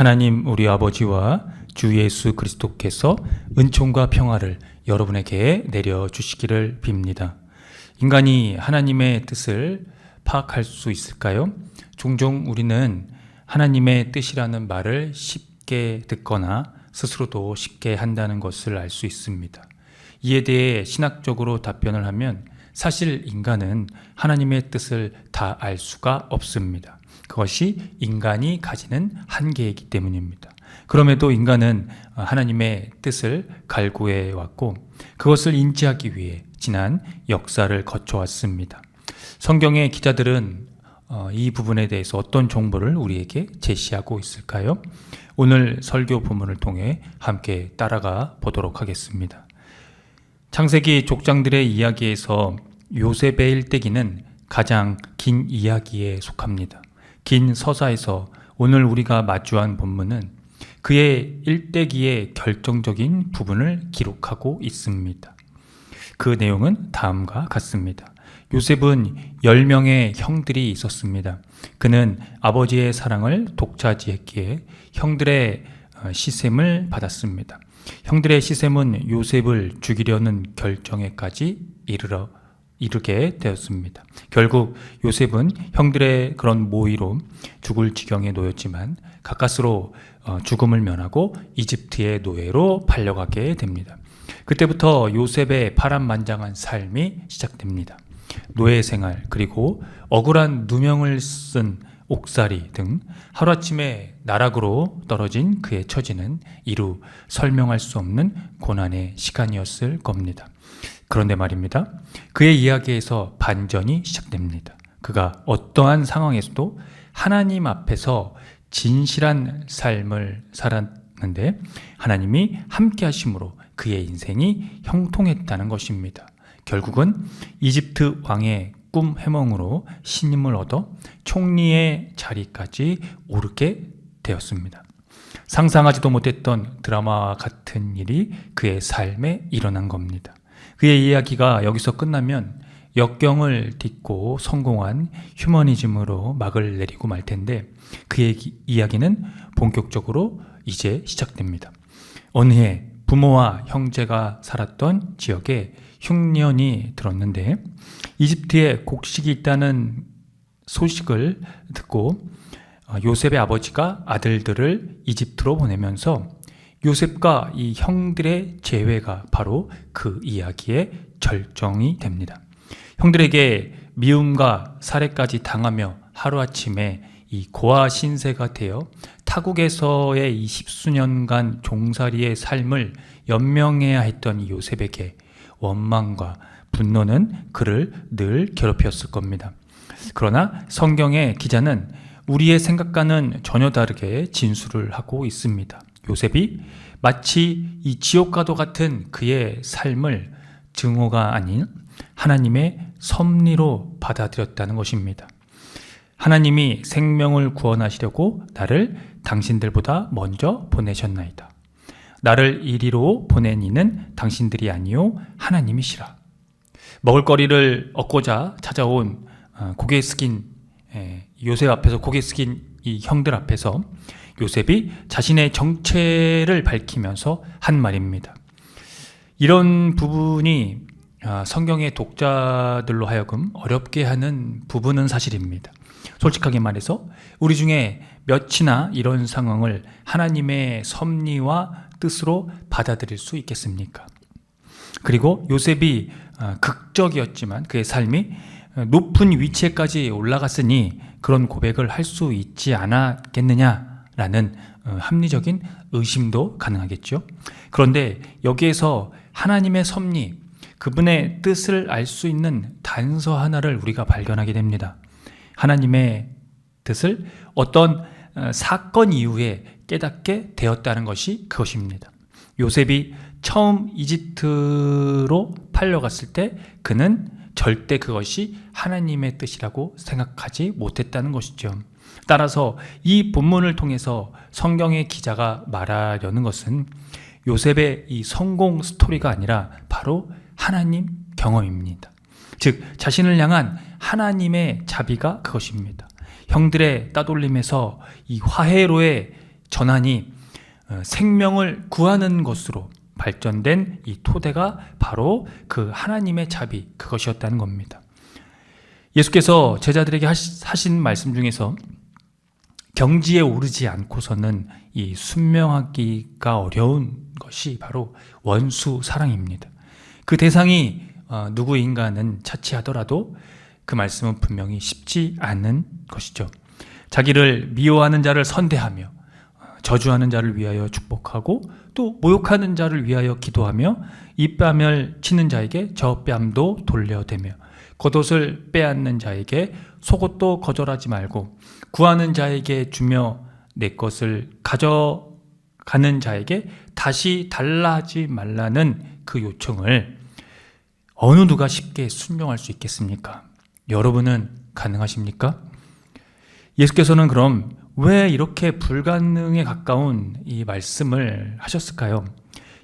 하나님 우리 아버지와 주 예수 그리스도께서 은총과 평화를 여러분에게 내려 주시기를 빕니다. 인간이 하나님의 뜻을 파악할 수 있을까요? 종종 우리는 하나님의 뜻이라는 말을 쉽게 듣거나 스스로도 쉽게 한다는 것을 알 수 있습니다. 이에 대해 신학적으로 답변을 하면 사실 인간은 하나님의 뜻을 다 알 수가 없습니다. 그것이 인간이 가지는 한계이기 때문입니다. 그럼에도 인간은 하나님의 뜻을 갈구해 왔고 그것을 인지하기 위해 지난 역사를 거쳐왔습니다. 성경의 기자들은 어, 이 부분에 대해서 어떤 정보를 우리에게 제시하고 있을까요? 오늘 설교 본문을 통해 함께 따라가 보도록 하겠습니다. 창세기 족장들의 이야기에서 요셉의 일대기는 가장 긴 이야기에 속합니다. 긴 서사에서 오늘 우리가 마주한 본문은 그의 일대기의 결정적인 부분을 기록하고 있습니다. 그 내용은 다음과 같습니다. 요셉은 10명의 형들이 있었습니다. 그는 아버지의 사랑을 독차지했기에 형들의 어, 시샘을 받았습니다. 형들의 시샘은 요셉을 죽이려는 결정에까지 이르러 이르게 되었습니다. 결국 요셉은 형들의 그런 모의로 죽을 지경에 놓였지만 가까스로 어, 죽음을 면하고 이집트의 노예로 팔려가게 됩니다. 그때부터 요셉의 파란만장한 삶이 시작됩니다. 노예 생활 그리고 억울한 누명을 쓴 옥살이 등 하루아침에 나락으로 떨어진 그의 처지는 이루 설명할 수 없는 고난의 시간이었을 겁니다. 그런데 말입니다. 그의 이야기에서 반전이 시작됩니다. 그가 어떠한 상황에서도 하나님 앞에서 진실한 삶을 살았는데 하나님이 함께 하심으로 그의 인생이 형통했다는 것입니다. 결국은 이집트 왕의 꿈 해몽으로 신임을 얻어 총리의 자리까지 오르게 되었습니다. 상상하지도 못했던 드라마와 같은 일이 그의 삶에 일어난 겁니다. 그의 이야기가 여기서 끝나면 역경을 딛고 성공한 휴머니즘으로 막을 내리고 말 텐데 그의 이야기는 본격적으로 이제 시작됩니다. 어느 해 부모와 형제가 살았던 지역에 흉년이 들었는데 이집트에 곡식이 있다는 소식을 듣고 어, 요셉의 아버지가 아들들을 이집트로 보내면서 요셉과 이 형들의 재회가 바로 그 이야기의 절정이 됩니다. 형들에게 미움과 살해까지 당하며 하루아침에 이 고아 신세가 되어 타국에서의 이 십수년간 종살이의 삶을 연명해야 했던 요셉에게 원망과 분노는 그를 늘 괴롭혔을 겁니다. 그러나 성경의 기자는 우리의 생각과는 전혀 다르게 진술을 하고 있습니다. 요셉이 마치 이 지옥과도 같은 그의 삶을 증오가 아닌 하나님의 섭리로 받아들였다는 것입니다. 하나님이 생명을 구원하시려고 나를 당신들보다 먼저 보내셨나이다. 나를 이리로 보낸 이는 당신들이 아니요 하나님이시라. 먹을거리를 얻고자 찾아온 어, 고개 숙인 요셉 앞에서 고개 숙인 이 형들 앞에서 요셉이 자신의 정체를 밝히면서 한 말입니다. 이런 부분이 아, 성경의 독자들로 하여금 어렵게 하는 부분은 사실입니다. 솔직하게 말해서 우리 중에 몇이나 이런 상황을 하나님의 섭리와 뜻으로 받아들일 수 있겠습니까? 그리고 요셉이 아, 극적이었지만 그의 삶이 높은 위치에까지 올라갔으니 그런 고백을 할 수 있지 않았겠느냐라는 어, 합리적인 의심도 가능하겠죠. 그런데 여기에서 하나님의 섭리, 그분의 뜻을 알 수 있는 단서 하나를 우리가 발견하게 됩니다. 하나님의 뜻을 어떤 어, 사건 이후에 깨닫게 되었다는 것이 그것입니다. 요셉이 처음 이집트로 팔려갔을 때 그는 절대 그것이 하나님의 뜻이라고 생각하지 못했다는 것이죠. 따라서 이 본문을 통해서 성경의 기자가 말하려는 것은 요셉의 이 성공 스토리가 아니라 바로 하나님 경험입니다. 즉, 자신을 향한 하나님의 자비가 그것입니다. 형들의 따돌림에서 이 화해로의 전하니 어, 생명을 구하는 것으로 발전된 이 토대가 바로 그 하나님의 자비 그것이었다는 겁니다. 예수께서 제자들에게 하신 말씀 중에서 경지에 오르지 않고서는 이 순명하기가 어려운 것이 바로 원수 사랑입니다. 그 대상이 어, 누구인가는 차치하더라도 그 말씀은 분명히 쉽지 않은 것이죠. 자기를 미워하는 자를 선대하며 어, 저주하는 자를 위하여 축복하고 또 모욕하는 자를 위하여 기도하며 이 뺨을 치는 자에게 저 뺨도 돌려대며 겉옷을 빼앗는 자에게 속옷도 거절하지 말고 구하는 자에게 주며 내 것을 가져가는 자에게 다시 달라 하지 말라는 그 요청을 어느 누가 쉽게 순종할 수 있겠습니까? 여러분은 가능하십니까? 예수께서는 그럼 왜 이렇게 불가능에 가까운 이 말씀을 하셨을까요?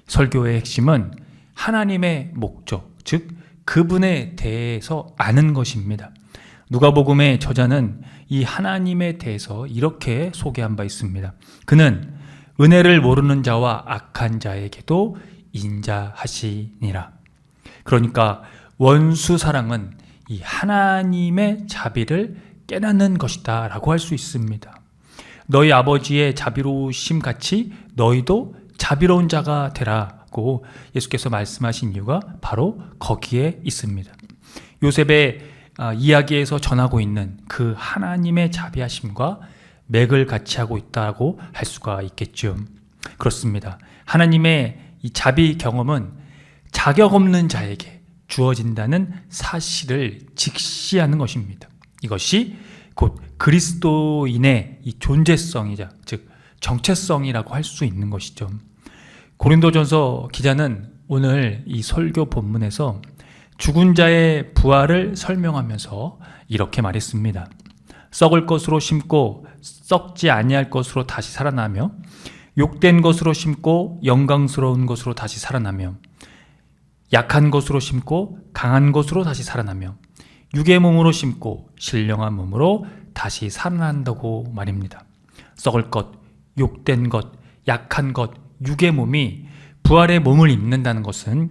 설교의 핵심은 하나님의 목적, 즉 그분에 대해서 아는 것입니다. 누가복음의 저자는 이 하나님에 대해서 이렇게 소개한 바 있습니다. 그는 은혜를 모르는 자와 악한 자에게도 인자하시니라. 그러니까 원수 사랑은 이 하나님의 자비를 깨닫는 것이다라고 할 수 있습니다. 너희 아버지의 자비로우심 같이 너희도 자비로운 자가 되라고 예수께서 말씀하신 이유가 바로 거기에 있습니다. 요셉의 아, 이야기에서 전하고 있는 그 하나님의 자비하심과 맥을 같이 하고 있다고 할 수가 있겠죠. 그렇습니다. 하나님의 이 자비 경험은 자격 없는 자에게 주어진다는 사실을 직시하는 것입니다. 이것이 곧 그리스도인의 이 존재성이자 즉 정체성이라고 할 수 있는 것이죠. 고린도전서 기자는 오늘 이 설교 본문에서 죽은 자의 부활을 설명하면서 이렇게 말했습니다. 썩을 것으로 심고 썩지 아니할 것으로 다시 살아나며 욕된 것으로 심고 영광스러운 것으로 다시 살아나며 약한 것으로 심고 강한 것으로 다시 살아나며 육의 몸으로 심고 신령한 몸으로 다시 살아난다고 말입니다. 썩을 것, 욕된 것, 약한 것, 육의 몸이 부활의 몸을 입는다는 것은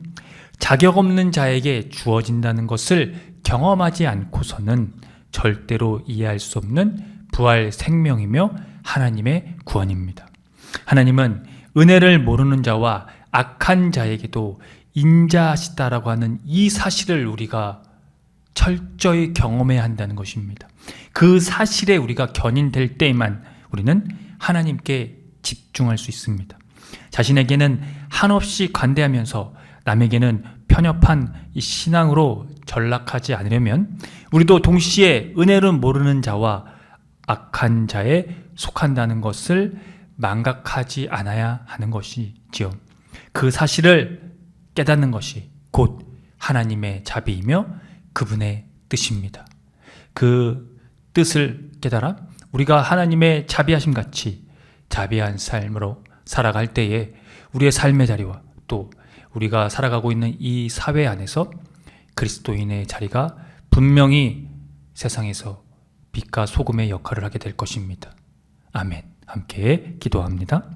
자격 없는 자에게 주어진다는 것을 경험하지 않고서는 절대로 이해할 수 없는 부활 생명이며 하나님의 구원입니다. 하나님은 은혜를 모르는 자와 악한 자에게도 인자하시다라고 하는 이 사실을 우리가 철저히 경험해야 한다는 것입니다. 그 사실에 우리가 견인될 때에만 우리는 하나님께 집중할 수 있습니다. 자신에게는 한없이 관대하면서 남에게는 편협한 이 신앙으로 전락하지 않으려면 우리도 동시에 은혜를 모르는 자와 악한 자에 속한다는 것을 망각하지 않아야 하는 것이지요. 그 사실을 깨닫는 것이 곧 하나님의 자비이며 그분의 뜻입니다. 그 뜻을 깨달아 우리가 하나님의 자비하심 같이 자비한 삶으로 살아갈 때에 우리의 삶의 자리와 또 우리가 살아가고 있는 이 사회 안에서 그리스도인의 자리가 분명히 세상에서 빛과 소금의 역할을 하게 될 것입니다. 아멘. 함께 기도합니다.